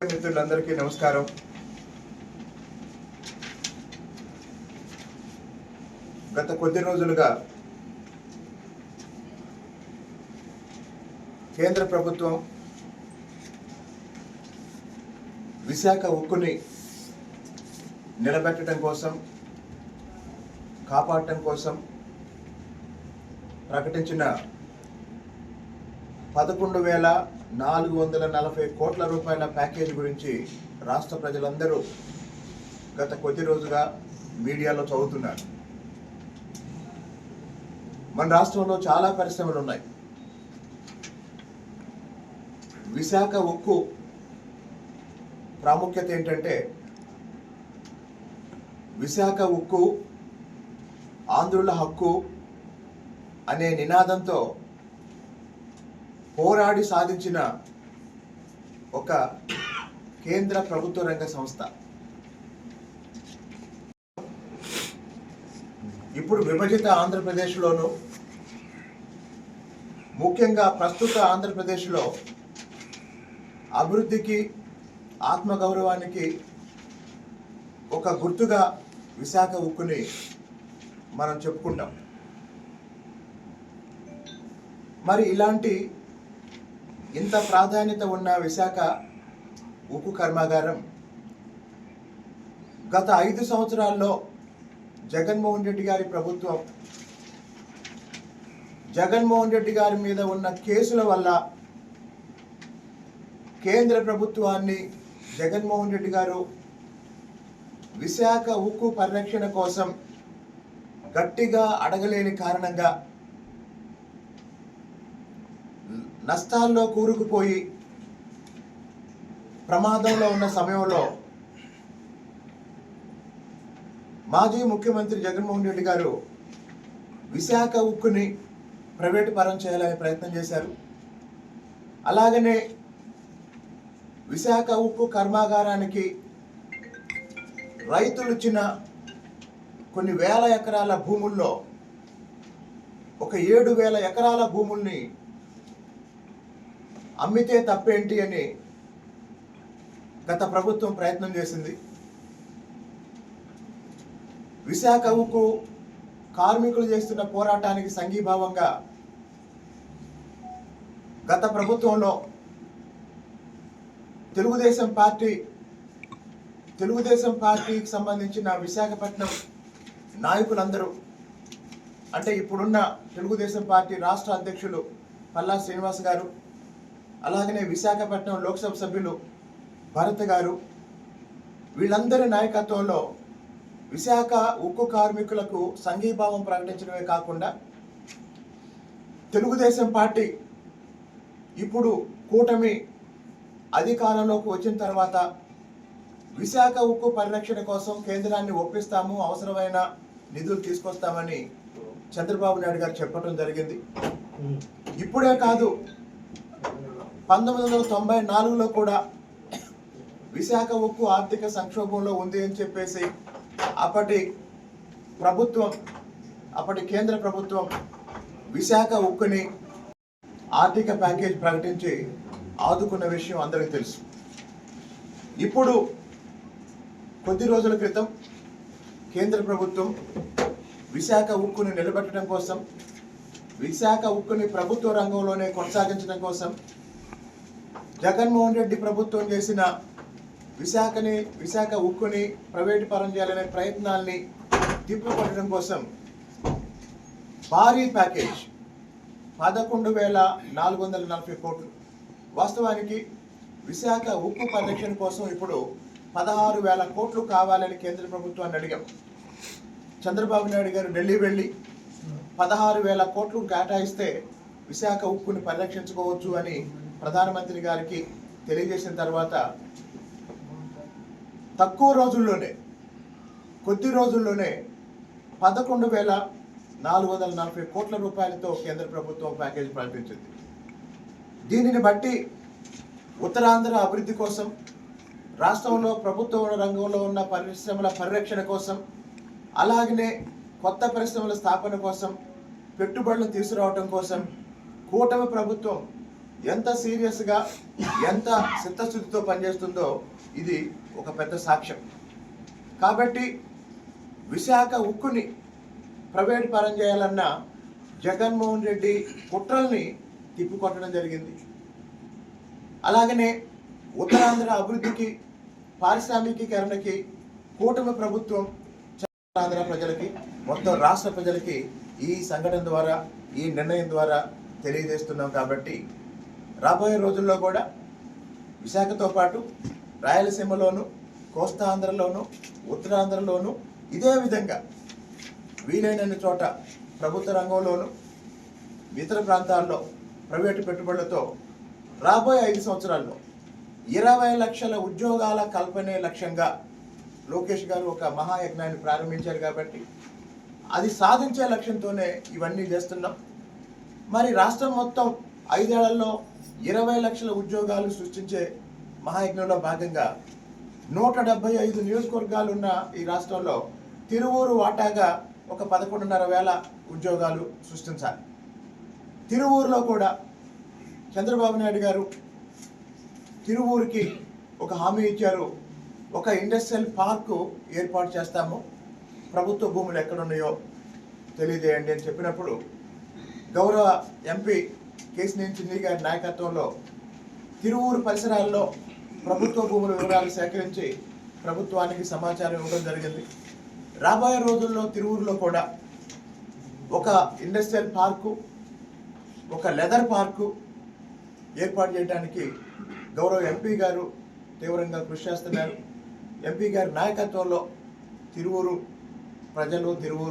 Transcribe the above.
మిత్రులందరికీ నమస్కారం. గత కొద్ది రోజులుగా కేంద్ర ప్రభుత్వం విశాఖ ఉక్కుని నిలబెట్టడం కోసం కాపాడటం కోసం ప్రకటించిన పదకొండు వేల నాలుగు వందల నలభై కోట్ల రూపాయల ప్యాకేజ్ గురించి రాష్ట్ర ప్రజలందరూ గత కొద్ది రోజుగా మీడియాలో చదువుతున్నారు. మన రాష్ట్రంలో చాలా పరిశ్రమలు ఉన్నాయి. విశాఖ ఉక్కు ప్రాముఖ్యత ఏంటంటే విశాఖ ఉక్కు ఆంధ్రుల హక్కు అనే నినాదంతో పోరాడి సాధించిన ఒక కేంద్ర ప్రభుత్వ రంగ సంస్థ. ఇప్పుడు విభజిత ఆంధ్రప్రదేశ్లోను ముఖ్యంగా ప్రస్తుత ఆంధ్రప్రదేశ్లో అభివృద్ధికి ఆత్మగౌరవానికి ఒక గుర్తుగా విశాఖ ఉక్కుని మనం చెప్పుకుంటాం. మరి ఇలాంటి ఇంత ప్రాధాన్యత ఉన్న విశాఖ ఉక్కు కర్మాగారం గత ఐదు సంవత్సరాల్లో జగన్మోహన్ రెడ్డి గారి ప్రభుత్వం జగన్మోహన్ రెడ్డి గారి మీద ఉన్న కేసుల వల్ల కేంద్ర ప్రభుత్వాన్ని జగన్మోహన్ రెడ్డి గారు విశాఖ ఉక్కు పరిరక్షణ కోసం గట్టిగా అడగలేని కారణంగా నష్టాల్లో కూరుకుపోయి ప్రమాదంలో ఉన్న సమయంలో మాజీ ముఖ్యమంత్రి జగన్మోహన్ రెడ్డి గారు విశాఖ ఉక్కుని ప్రైవేటు పరం చేయాలని ప్రయత్నం చేశారు. అలాగనే విశాఖ ఉక్కు కర్మాగారానికి రైతులు ఇచ్చిన కొన్ని వేల ఎకరాల భూముల్లో ఒక ఏడు వేల ఎకరాల భూముల్ని అమ్మితే తప్పేంటి అని గత ప్రభుత్వం ప్రయత్నం చేసింది. విశాఖ ఉక్కు కార్మికులు చేస్తున్న పోరాటానికి సంఘీభావంగా గత ప్రభుత్వంలో తెలుగుదేశం పార్టీ తెలుగుదేశం పార్టీకి సంబంధించిన విశాఖపట్నం నాయకులందరూ అంటే ఇప్పుడున్న తెలుగుదేశం పార్టీ రాష్ట్ర అధ్యక్షులు పల్లా శ్రీనివాస్ గారు అలాగనే విశాఖపట్నం లోక్సభ సభ్యులు భరత్ గారు వీళ్ళందరి నాయకత్వంలో విశాఖ ఉక్కు కార్మికులకు సంఘీభావం ప్రకటించడమే కాకుండా తెలుగుదేశం పార్టీ ఇప్పుడు కూటమి అధికారంలోకి వచ్చిన తర్వాత విశాఖ ఉక్కు పరిరక్షణ కోసం కేంద్రాన్ని ఒప్పిస్తాము అవసరమైన నిధులు తీసుకొస్తామని చంద్రబాబు నాయుడు గారు చెప్పడం జరిగింది. ఇప్పుడే కాదు పంతొమ్మిది వందల తొంభై నాలుగులో కూడా విశాఖ ఉక్కు ఆర్థిక సంక్షోభంలో ఉంది అని చెప్పేసి అప్పటి ప్రభుత్వం అప్పటి కేంద్ర ప్రభుత్వం విశాఖ ఉక్కుని ఆర్థిక ప్యాకేజ్ ప్రకటించి ఆదుకున్న విషయం అందరికీ తెలుసు. ఇప్పుడు కొద్ది రోజుల క్రితం కేంద్ర ప్రభుత్వం విశాఖ ఉక్కుని నిలబెట్టడం కోసం విశాఖ ఉక్కుని ప్రభుత్వ రంగంలోనే కొనసాగించడం కోసం జగన్మోహన్ రెడ్డి ప్రభుత్వం చేసిన విశాఖని విశాఖ ఉక్కుని ప్రైవేటు పరం చేయాలనే ప్రయత్నాల్ని తిప్పికొట్టడం కోసం భారీ ప్యాకేజ్. పదకొండు వేల నాలుగు వందల నలభై కోట్లు. వాస్తవానికి విశాఖ ఉక్కు పరిరక్షణ కోసం ఇప్పుడు పదహారు వేల కోట్లు కావాలని కేంద్ర ప్రభుత్వాన్ని అడిగాం. చంద్రబాబు నాయుడు గారు ఢిల్లీ వెళ్ళి పదహారు వేల కోట్లు కేటాయిస్తే విశాఖ ఉక్కుని పరిరక్షించుకోవచ్చు అని ప్రధానమంత్రి గారికి తెలియజేసిన తర్వాత తక్కువ రోజుల్లోనే కొద్ది రోజుల్లోనే పదకొండు వేల నాలుగు వందల నలభై కోట్ల రూపాయలతో కేంద్ర ప్రభుత్వం ప్యాకేజ్ ప్రకటించింది దీనిని బట్టి ఉత్తరాంధ్ర అభివృద్ధి కోసం రాష్ట్రంలో ప్రభుత్వ రంగంలో ఉన్న పరిశ్రమల పరిరక్షణ కోసం అలాగనే కొత్త పరిశ్రమల స్థాపన కోసం పెట్టుబడులు తీసుకురావడం కోసం కూటమి ప్రభుత్వం ఎంత సీరియస్గా ఎంత చిత్తశుద్ధితో పనిచేస్తుందో ఇది ఒక పెద్ద సాక్ష్యం. కాబట్టి విశాఖ ఉక్కుని ప్రైవేట్ పరం చేయాలన్న జగన్మోహన్ రెడ్డి కుట్రల్ని తిప్పికొట్టడం జరిగింది. అలాగనే ఉత్తరాంధ్ర అభివృద్ధికి పారిశ్రామికీకరణకి కూటమి ప్రభుత్వం ఆంధ్ర ప్రజలకి మొత్తం రాష్ట్ర ప్రజలకి ఈ సంఘటన ద్వారా ఈ నిర్ణయం ద్వారా తెలియజేస్తున్నాం కాబట్టి రాబోయే రోజుల్లో కూడా విశాఖతో పాటు రాయలసీమలోను కోస్తాంధ్రలోను ఉత్తరాంధ్రలోను ఇదే విధంగా వీలైనన్ని చోట ప్రభుత్వ రంగంలోను ఇతర ప్రాంతాల్లో ప్రైవేటు పెట్టుబడులతో రాబోయే ఐదు సంవత్సరాల్లో ఇరవై లక్షల ఉద్యోగాల కల్పనే లక్ష్యంగా లోకేష్ గారు ఒక మహాయజ్ఞాన్ని ప్రారంభించారు కాబట్టి అది సాధించే లక్ష్యంతోనే ఇవన్నీ చేస్తున్నాం. మరి రాష్ట్రం మొత్తం ఐదేళ్ళలో ఇరవై లక్షల ఉద్యోగాలు సృష్టించే మహాయజ్ఞంలో భాగంగా నూట డెబ్బై ఐదు నియోజకవర్గాలు ఉన్న ఈ రాష్ట్రంలో తిరువూరు వాటాగా ఒక పదకొండున్నర వేల ఉద్యోగాలు సృష్టించాలి. తిరువూరులో కూడా చంద్రబాబు నాయుడు గారు తిరువూరుకి ఒక హామీ ఇచ్చారు. ఒక ఇండస్ట్రియల్ పార్కు ఏర్పాటు చేస్తాము. ప్రభుత్వ భూములు ఎక్కడున్నాయో తెలియజేయండి అని చెప్పినప్పుడు గౌరవ ఎంపీ కేసినేని చిన్ని గారి నాయకత్వంలో. తిరువూరు పరిసరాల్లో ప్రభుత్వ భూముల వివరాలు సేకరించి ప్రభుత్వానికి సమాచారం ఇవ్వడం జరిగింది. రాబోయే రోజుల్లో తిరువూరులో కూడా ఒక ఇండస్ట్రియల్ పార్కు ఒక లెదర్ పార్కు ఏర్పాటు చేయడానికి గౌరవ ఎంపీ గారు తీవ్రంగా కృషి చేస్తున్నారు. ఎంపీ గారి నాయకత్వంలో తిరువూరు ప్రజలు తిరువూరు